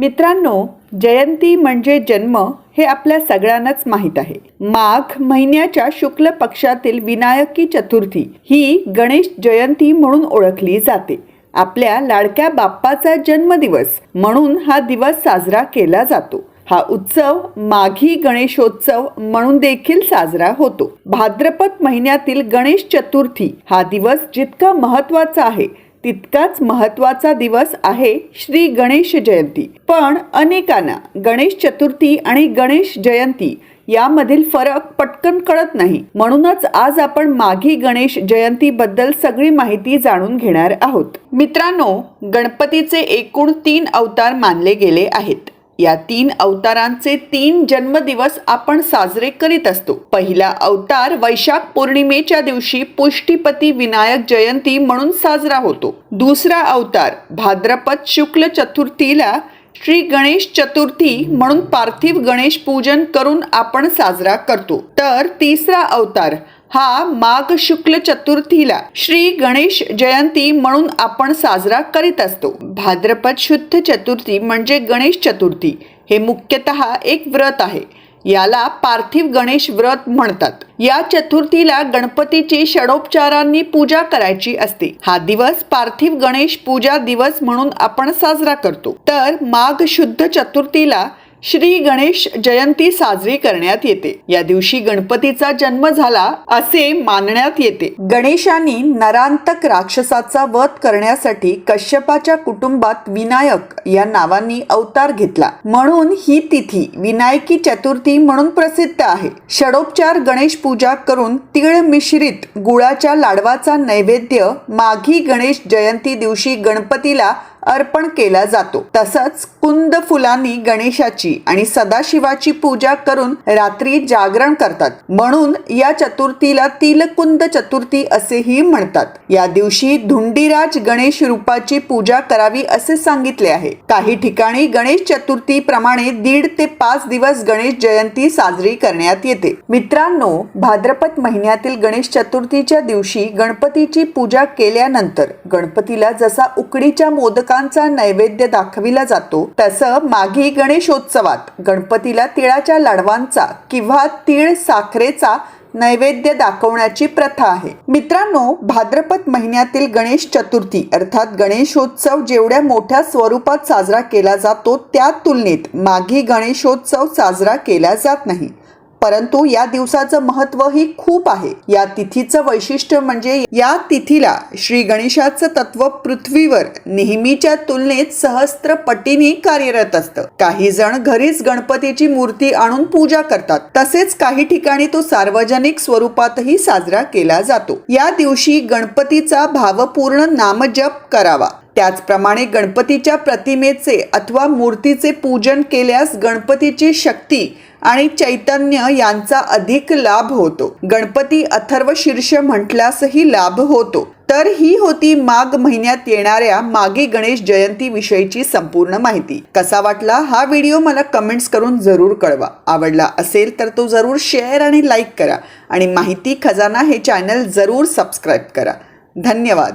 मित्रांनो जयंती म्हणजे जन्म हे आपल्या सगळ्यांनाच माहीत आहे. माघ महिन्याच्या शुक्ल पक्षातील विनायकी चतुर्थी ही गणेश जयंती म्हणून ओळखली जाते. आपल्या लाडक्या बाप्पाचा जन्मदिवस म्हणून हा दिवस साजरा केला जातो. हा उत्सव माघी गणेशोत्सव म्हणून देखील साजरा होतो. भाद्रपद महिन्यातील गणेश चतुर्थी हा दिवस जितका महत्त्वाचा आहे तितकाच महत्त्वाचा दिवस आहे श्री गणेश जयंती. पण अनेकांना गणेश चतुर्थी आणि गणेश जयंती यामधील फरक पटकन कळत नाही. म्हणूनच आज आपण माघी गणेश जयंती बद्दल सगळी माहिती जाणून घेणार आहोत. मित्रांनो गणपतीचे एकूण तीन अवतार मानले गेले आहेत. या तीन अवतारांचे तीन जन्मदिवस आपण साजरे करीत असतो. पहिला अवतार वैशाख पौर्णिमेच्या दिवशी पुष्टीपती विनायक जयंती म्हणून साजरा होतो. दुसरा अवतार भाद्रपद शुक्ल चतुर्थीला श्री गणेश चतुर्थी म्हणून पार्थिव गणेश पूजन करून आपण साजरा करतो. तर तिसरा अवतार हा माघ शुक्ल चतुर्थीला श्री गणेश जयंती म्हणून आपण साजरा करीत असतो. भाद्रपद शुद्ध चतुर्थी म्हणजे गणेश चतुर्थी हे मुख्यतः एक व्रत आहे. याला पार्थिव गणेश व्रत म्हणतात. या चतुर्थीला गणपतीची षडोपचारांनी पूजा करायची असते. हा दिवस पार्थिव गणेश पूजा दिवस म्हणून आपण साजरा करतो. तर माघ शुद्ध चतुर्थीला श्री गणेश जयंती साजरी करण्यात येते. या दिवशी गणपतीचा जन्म झाला असे मानण्यात येते. गणेशांनी नरांतक राक्षसाचा वध करण्यासाठी कश्यपाच्या कुटुंबात विनायक या नावांनी अवतार घेतला. म्हणून ही तिथी विनायकी चतुर्थी म्हणून प्रसिद्ध आहे. षडोपचार गणेश पूजा करून तीळ मिश्रित गुळाच्या लाडवाचा नैवेद्य माघी गणेश जयंती दिवशी गणपतीला अर्पण केला जातो. तसंच कुंद फुलांनी गणेशाची आणि सदाशिवाची पूजा करून रात्री जागरण करतात. म्हणून या चतुर्थीला तिलकुंद चतुर्थी असेही म्हणतात. या दिवशी धुंडीराज गणेश रूपाची पूजा करावी असे सांगितले आहे. काही ठिकाणी गणेश चतुर्थी प्रमाणे दीड ते पाच दिवस गणेश जयंती साजरी करण्यात येते. मित्रांनो भाद्रपद महिन्यातील गणेश चतुर्थीच्या दिवशी गणपतीची पूजा केल्यानंतर गणपतीला जसा उकडीच्या मोदक मोदकांचा नैवेद्य दाखविला जातो. तसं माघी गणेशोत्सवात गणपतीला तिळाच्या लाडवांचा किंवा तीळ साखरेचा नैवेद्य दाखवण्याची प्रथा आहे. मित्रांनो भाद्रपद महिन्यातील गणेश चतुर्थी अर्थात गणेशोत्सव जेवढ्या मोठ्या स्वरूपात साजरा केला जातो त्या तुलनेत माघी गणेशोत्सव साजरा केला जात नाही. परंतु या दिवसाचं महत्वही खूप आहे. या तिथीचं वैशिष्ट्य म्हणजे या तिथीला श्री गणेशाचं तत्व पृथ्वीवर नेहमीच्या तुलनेत सहस्त्र पटीने कार्यरत असतं. काही जण घरीच गणपतीची मूर्ती आणून पूजा करतात. तसेच काही ठिकाणी तो सार्वजनिक स्वरूपातही साजरा केला जातो. या दिवशी गणपतीचा भावपूर्ण नामजप करावा. त्याचप्रमाणे गणपतीच्या प्रतिमेचे अथवा मूर्तीचे पूजन केल्यास गणपतीची शक्ती आणि चैतन्य यांचा अधिक लाभ होतो. गणपती अथर्व शीर्ष म्हटल्यासही लाभ होतो. तर ही होती माघ महिन्यात येणाऱ्या मागे गणेश जयंती विषयीची संपूर्ण माहिती. कसा वाटला हा व्हिडिओ मला कमेंट्स करून जरूर कळवा. आवडला असेल तर तो जरूर शेअर आणि लाईक करा. आणि माहिती खजाना हे चॅनल जरूर सबस्क्राईब करा. धन्यवाद.